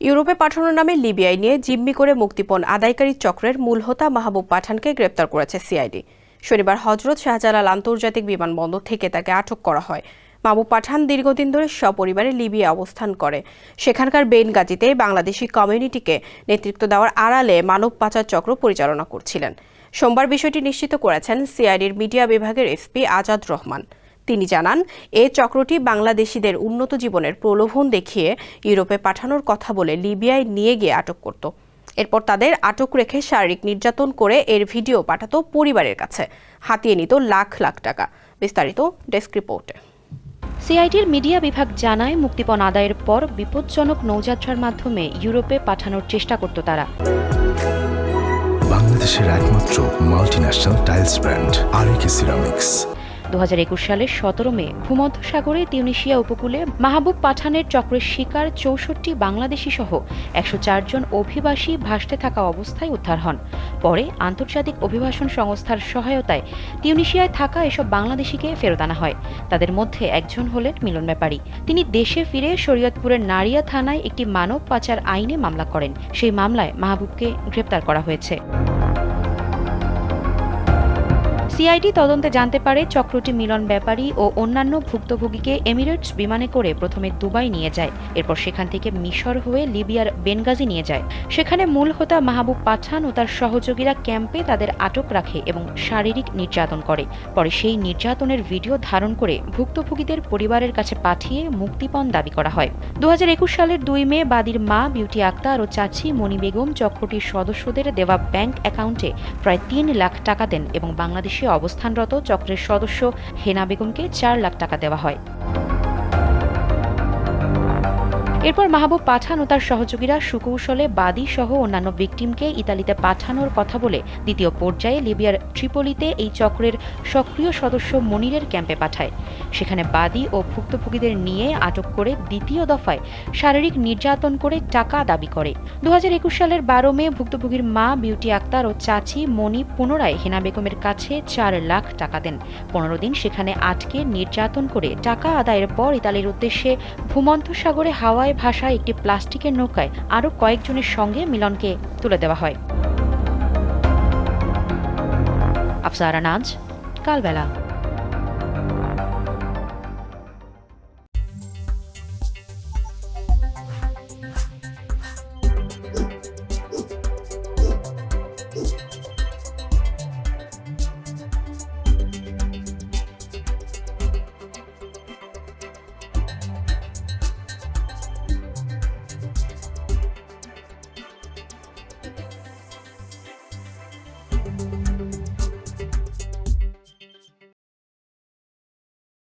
ইউরোপে পাঠানোর নামে লিবিয়ায় নিয়ে জিম্মি করে মুক্তিপণ আদায়কারী চক্রের মূল হোতা মাহবুব পাঠানকে গ্রেপ্তার করেছে সিআইডি। শনিবার হজরত শাহজালাল আন্তর্জাতিক বিমানবন্দর থেকে তাকে আটক করা হয়। মাহবুব পাঠান দীর্ঘদিন ধরে সপরিবারে লিবিয়া অবস্থান করে। সেখানকার বেনগাজিতে বাংলাদেশি কমিউনিটিকে নেতৃত্ব দেওয়ার আড়ালে মানব পাচার চক্র পরিচালনা করছিলেন। সোমবার বিষয়টি নিশ্চিত করেছেন সিআইডির মিডিয়া বিভাগের এসপি আজাদ রহমান। তিনি জানান এ চক্রটি বাংলাদেশিদের উন্নত জীবনের প্রলোভন দেখিয়ে ইউরোপে পাঠানোর কথা বলে লিবিয়ায় নিয়ে গিয়ে আটক করত। এরপর তাদের আটক রেখে শারীরিক নির্যাতন করে এর ভিডিও পাঠাতো পরিবারের কাছে। হাতিয়ে নিত লাখ লাখ টাকা। বিস্তারিত ডেস্ক রিপোর্টে। সিআইডির মিডিয়া বিভাগ জানায় মুক্তিপণ আদায়ের পর বিপজ্জনক নৌযাত্রার মাধ্যমে ইউরোপে পাঠানোর চেষ্টা করত তারা। বাংলাদেশের একমাত্র multinational tiles brand RAK Ceramics. দু হাজার একুশ সালের সতেরো মে ভূমধ্যসাগরে তিউনিশিয়া উপকূলে মাহবুব পাঠানের চক্রের শিকার চৌষট্টি বাংলাদেশি সহ একশো জন অভিবাসী ভাসতে থাকা অবস্থায় উদ্ধার হন। পরে আন্তর্জাতিক অভিবাসন সংস্থার সহায়তায় তিউনিশিয়ায় থাকা এসব বাংলাদেশিকে ফেরত আনা হয়। তাদের মধ্যে একজন হলেন মিলন ব্যাপারী। তিনি দেশে ফিরে শরীয়তপুরের নারিয়া থানায় একটি মানব পাচার আইনে মামলা করেন। সেই মামলায় মাহবুবকে গ্রেপ্তার করা হয়েছে। সিআইডি তদন্তে জানতে পারে চক্রটি মিলন ব্যাপারী ও অন্যান্য ভুক্তভোগীকে এমিরেটস বিমানে করে প্রথমে দুবাই নিয়ে যায়, এরপর সেখান থেকে মিশর হয়ে লিবিয়ার বেনগাজি নিয়ে যায়। সেখানে মূল হোতা মাহবুব পাঠান ও তার সহযোগীরা ক্যাম্পে তাদের আটক রাখে এবং শারীরিক নির্যাতন করে। পরে সেই নির্যাতনের ভিডিও ধারণ করে ভুক্তভোগীদের পরিবারের কাছে পাঠিয়ে মুক্তিপণ দাবি করা হয়। দু হাজার একুশ সালের দুই মে বাদীর মা বিউটি আক্তার ও চাচি মণি বেগম চক্রটির সদস্যদের দেওয়া ব্যাংক অ্যাকাউন্টে প্রায় তিন লাখ টাকা দেন এবং বাংলাদেশে অবস্থানরত চক্রের সদস্য হেনা বেগমকে চার লাখ টাকা দেওয়া হয়। এরপর মাহবুব পাঠান ও তার সহযোগীরা সুকৌশলে বাদী সহ অন্যান্য ভিকটিমকে ইতালিতে পাঠানোর কথা বলে দ্বিতীয় পর্যায়ে লিবিয়ার ট্রিপোলিতে এই চক্রের সক্রিয় সদস্য মনিরের ক্যাম্পে পাঠায়। সেখানে বাদী ও ভুক্তভোগীদের নিয়ে আটক করে দ্বিতীয় দফায় শারীরিক নির্যাতন করে টাকা দাবি করে। দু হাজার একুশ সালের বারো মে ভুক্তভোগীর মা বিউটি আক্তার ও চাচি মনি পুনরায় হেনা বেগমের কাছে চার লাখ টাকা দেন। পনেরো দিন সেখানে আটকে নির্যাতন করে টাকা আদায়ের পর ইতালির উদ্দেশ্যে ভূমধ্যসাগরে হাওয়ায় ভাষা একটি প্লাস্টিকের নৌকায় আরও কয়েকজনের সঙ্গে মিলনকে তুলে দেওয়া হয়। আফসারা নাজ কালবেলা।